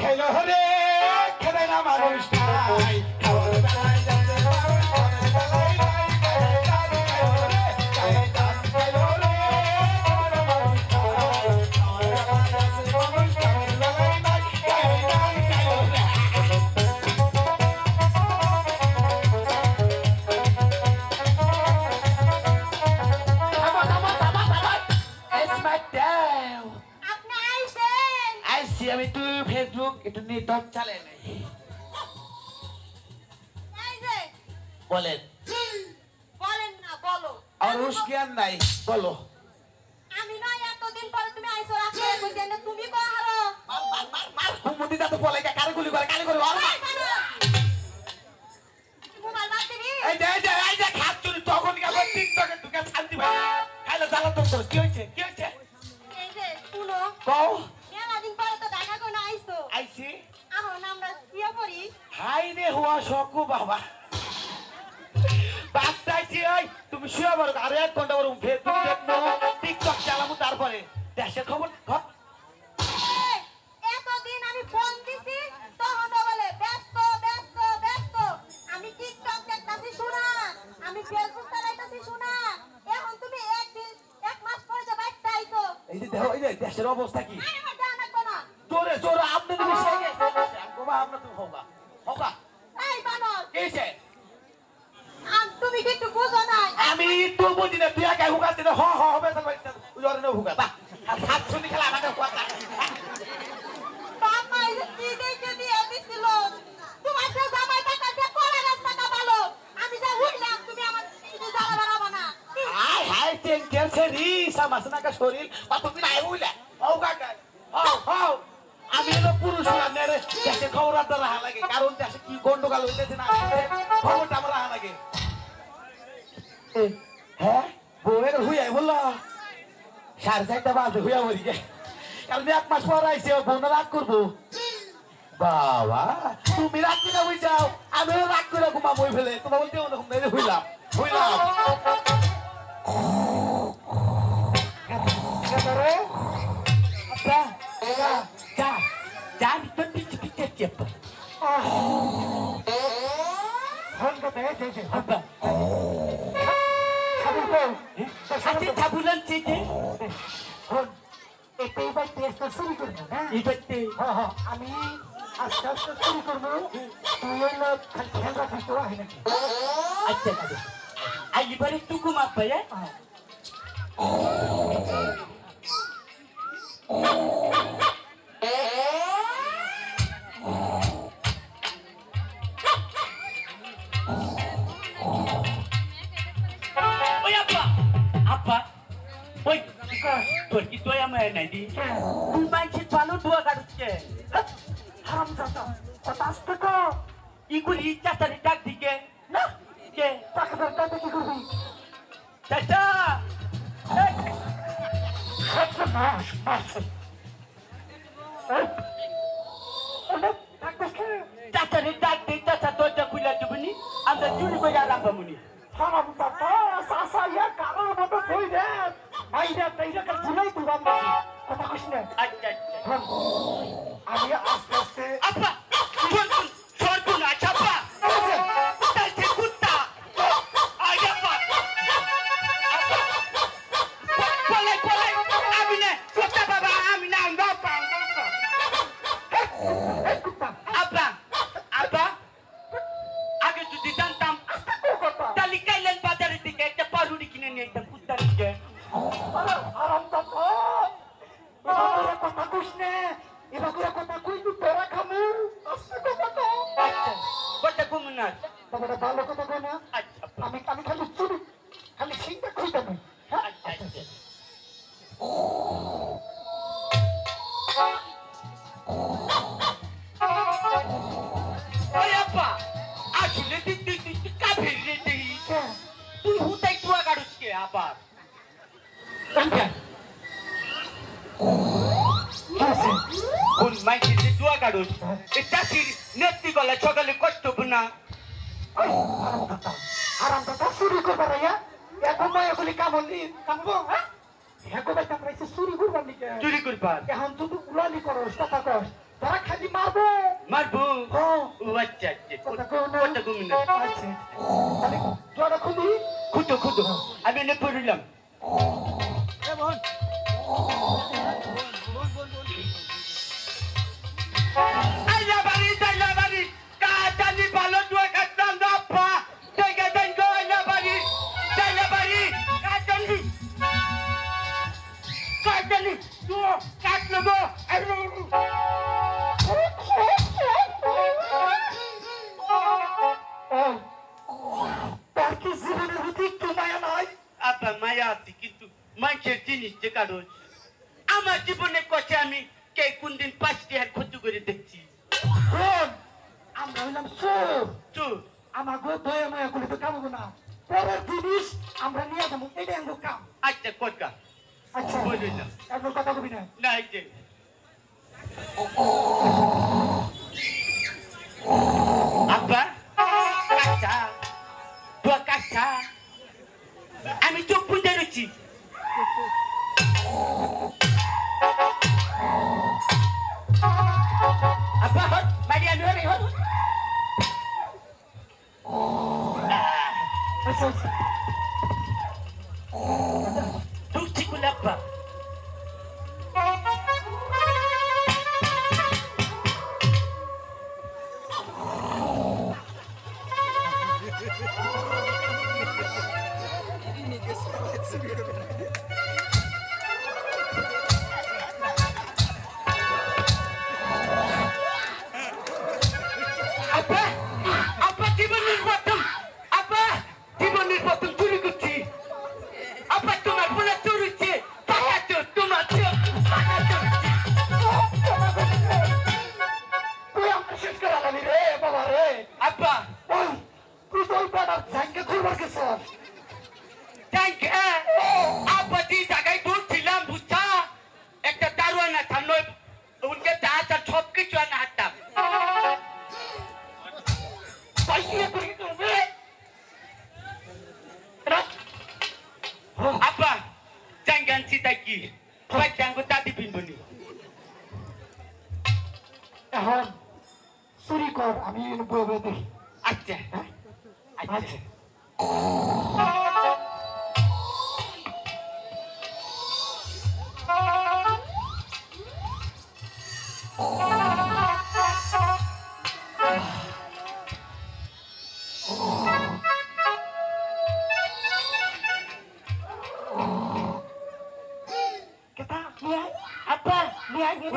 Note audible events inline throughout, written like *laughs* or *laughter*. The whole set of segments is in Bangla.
খেলো হরে খেলে না মানুষ নাই Smack that. একটু নেটওয়ার্ক চালে নেই। এই যে বলেন। বলেন না বলো। আর হুশ জ্ঞান নাই বলো। আমি নয় এতদিন পরে তুমি আইছো রাখলে কইছেন না তুমি কো হারো কুমুদি দাদু বলে কারে গুলি করে কারে করে মোবাইল বাদ দিবি? এই যে এই যে এই যে খাত চুরি তখন কি টিকটকে ঢুকে শান্তি ভাই খাইলে জ্বালা তো কি হয়েছে কি হয়েছে এই যে শুনো কও মেলা দিন পরে তো দেখা কোন আইছো আইছি আমার নামটা শুয়ে পড়ি হাই সকু বাবা। বাচ্চাইছি ওই তুমি শুয়ে পারো আরে এক ঘণ্টা পর ফেসবুক দেখব টিকটক চালাবো তারপরে। দেশের খবর এতদিন আমি ফোন দিছি তখন বলে ব্যস্ত ব্যস্ত ব্যস্ত। আমি টিকটক দেখতাছি শোনা আমি ফেসবুক চালাইতাছি শোনা এখন তুমি একদিন এক মাস পরে যে বাইতে আইছো। এই যে দেখো এই যে দেশের অবস্থা কি? জোরে জোরে আপনি তো বেশি গেছে বাবা আমরা তুমি হোকা হোকা এই বানর কিছে আম তুমি কি একটু বুঝো না আমি তো বুঝি না তুই একা হুকাতে হ হ হবে জোরে না হুকা বা আর হাত শুনি খেলা আমাকে হুকা বাবা এই যে কি দেখে দিয়ে দিছিল তোমার যে জামাই টাকা দিয়ে কলা গাছ টাকা ভালো। আমি যা উঠলাম তুমি আমার কিছু জ্বালা বাড়াবো না। আই হাই টেন ক্যান্সার রি সামাস না কা শরীর। বা তুমি নাই হইলা? হও কাকা হও হও আমি হলো পুরুষ না নেরে দেশে খবর রাহা লাগে। কারণ দেশে কি গন্ডগোল হইতেছে না খবরটা আমার রাহা লাগে। সাড়ে চারটা বাজে হুইয়া মরি কারণ এক মাস পর আইসে বোন রাগ করব। বাবা তুমি রাগ করে হই যাও। আমিও রাগ করে ঘুমাম হই ফেলে। তোমার বলতে ওরকম মেরে হইলাম হইলাম। Apa? Ja, itu pintu pintu siapa? Apa? Ada tabulan sini. Ibatte. আমি আস্তে আস্তে শুরু করব তুই খালি খেয়াল রাখিস তো আহি নাকি. Ayo balik tunggu apa ya? Oi دكتور دك خدت معاه شماسي دكتور دك دكتور تودك ولا تبني. أنت جولي بيا لبمني خرب دكتور ساسيا كلام هذا بيدك أيدا تيدا كسلي تبام كتاكشنا أجد أبي أستسي أبا! আমি আমি খালি চুরি খালি সিংটা খুঁজতে নেই হ্যাঁ আচ্ছা আচ্ছা হ্যাঁ আবার কি আছে কোন মাইকে যে তুয়া গাড়ুস এ চাষির নেত্রী গলা সকালে কষ্ট না। ওই হারাম কথা হারাম কথা চুরি করবার রাইয়া এখন নয় এগুলি কামলি কামবো হ্যাঁ? হ্যাঁ কবে কামরা এসে চুরি করবার নিকে চুরি করবার? এখন তুমি উলালি করস কথা কস। তারা খালি মারবো। মারবো? হ্যাঁ। ও আচ্ছা আচ্ছা কথা কও না। কটা কমিন আচ্ছা তাহলে জোড়া খুলি খুঁতো খুঁতো। একগালি দু কাট নেব বাকি জীবনের ভিতরে একটু আমার জীবনে কষে আমি কে কোনদিন পাঁচটি আর ক্ষতি করে দেখছি। আমরা হইলাম চোর। আমার গো দয়া মায়া করলে তো কামাবো না আমরা নিয়ে কাম। আচ্ছা কট আচ্ছা। একবার কথা কবি না। না এই যে। আব্বা কাঁচা তুয়া কাঁচা। আমি চোখ পুঁজে রয়েছি। আব্বা এখন চুরি কর আমি বয়ে বয়ে দেখি আচ্ছা আচ্ছা আচ্ছা কেতা নিয়ে আয় আব্বা নিয়ে আয় নিয়ে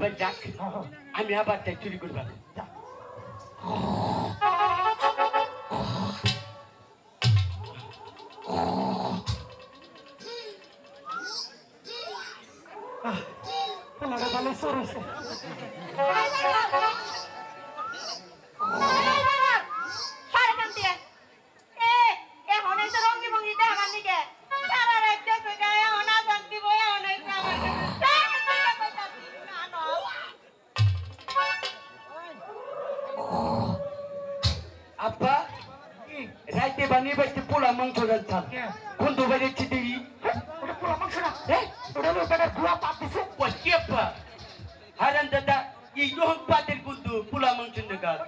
আব্বা মোবাইল যাক হ্যাঁ হ্যাঁ আমি আবার বেটার গুয়া পাত দিছে ওই আব্বা হারান দাদা এই রোহন পাতের কিন্তু পোলা মাংস নেগার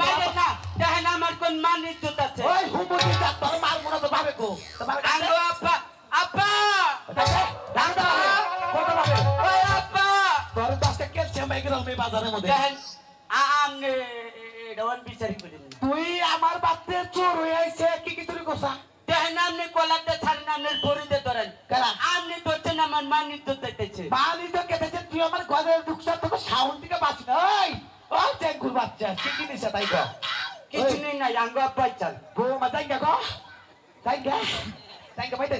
মারে না দেখেন আমার কোন মান ইজ্জত আছে ওই হুমুটি যাত তোর মার তো ভাবে কো তোমার আঙ্গো আপা আপা দাঁড়া দাঁড়া কত ভাবে ওই আপা তোর দশটা ক্যালসিয়াম গেল আমি বাজারের মধ্যে দেখেন আমনে রওয়ান বিচারি করেন তুই আমার বাচ্চা চোর হয়ে আইছে কি কি তুই কোসা দেখেন আপনি কলাতে ছাড়েন আপনার বড়িতে ধরেন? আপনি ধরছেন আমার মান ইজ্জত দিতেছে বালি তো কেটেছে তুই আমার ঘরে ঢুকছা তোকে সাউন্ড থেকে বাঁচি ওই ও চেঙ্গুর বাচ্চা কি কি নিছে তাই কো কিছু নেই নাই আঙ্গো আপা চাল। বউ মা যাই গো যাই গে। যাই গে দে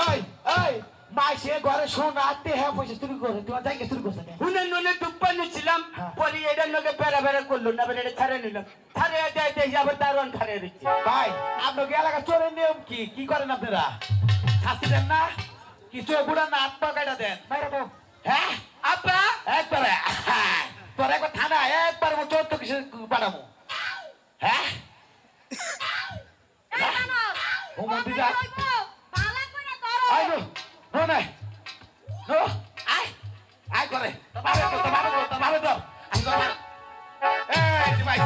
ওই ওই মাইসে ঘরে সোনা টেহা পয়সা চুরি করে তোমার জায়গা চুরি করছে। কেন? হুনে নুনে দুপ্পা নিচ্ছিলাম হ্যাঁ। পরে এটা লোকে বেড়া বেড়া করল না বেড়া ছাড়ে নিলাম। দারোয়ান খারে দিচ্ছে ভাই আপনাকে এলাকা চোরের নিয়ম কি? কি করেন আপনারা? শাস্তি দেন না? কিছু বুড়া না? আত্মা কাটা দেন। হ্যাঁ? আপা একবারে তোর একবার থানা একবার মো চোদ্দ কিছু পাঠাবো হ্যাঁ? করে তোমারে তো তোমারে তো তোমারে *laughs* না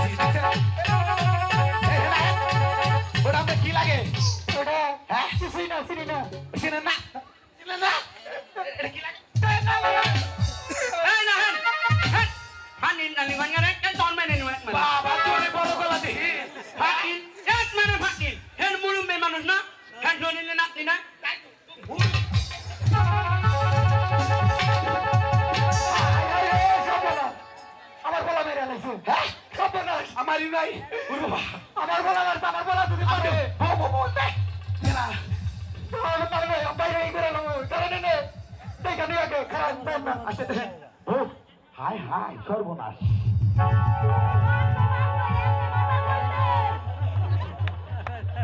ওটা আপনার কি লাগে ওটা কিছুই না। চিনি না? চিনেন না চিনেন না। এটা কি লাগে? সর্বনাশ আমারই নাই ওরে বাবা আমার বলা মারছে আমার বলা যদি আরে পারে বাবা বাবা তাই না আমার পারবে বাইরে এই করে নাও কারণ নে দেখা নিয়ে আগে খারাপ না আসতে দেখেন ও হাই হাই সর্বনাশ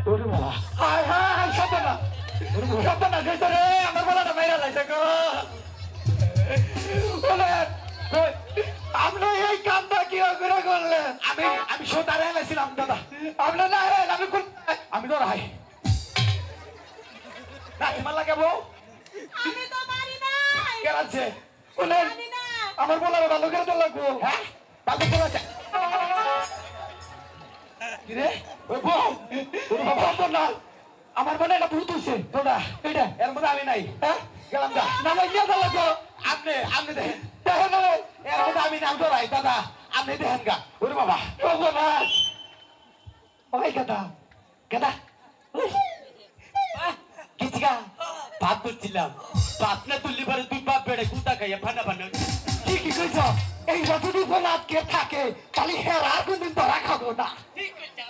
ওরে বাবা হাই হাই সর্বনাশ সর্বনাশ হয়েছে রে আমার বলাটা মেরে আলাইছে গো বলে কই, আপনি এই কামটা কি করলেন আমি আমি সোতারে এলাইছিলাম দাদা। আপনি না হেন আমি কোন আমি তো রাই। না তোমার লাগে বউ? আমি তো মারি নাই। কে আছে বলেন। আমার বলার ভালো করে তো লাগবো? হ্যাঁ? কোন আছে? রে? ওই বউ বাবা আমার মনে এটা ভূত হইছে তোরা এটা এর মধ্যে আমি নাই। হ্যাঁ? গেলাম যা। নামাই দিয়ে লাগবো। আপনি আপনি দেখেন। দেখেন এর মধ্যে আমি নাম ধরাই দাদা। আপনি দেখেন গা ওরে বাবা। সর্বনাশ ওই কথা কেদা কিছিকা ভাত করছিলাম। ভাত না তুললি পরে দুই বাপ বেড়ে কুতা খাইয়ে ফানা ফানা কি কি কইছ? এই যতটুকু ফলাদ কে থাকে, খালি হেরা কোনদিন ধরা খাব না। ঠিক আছে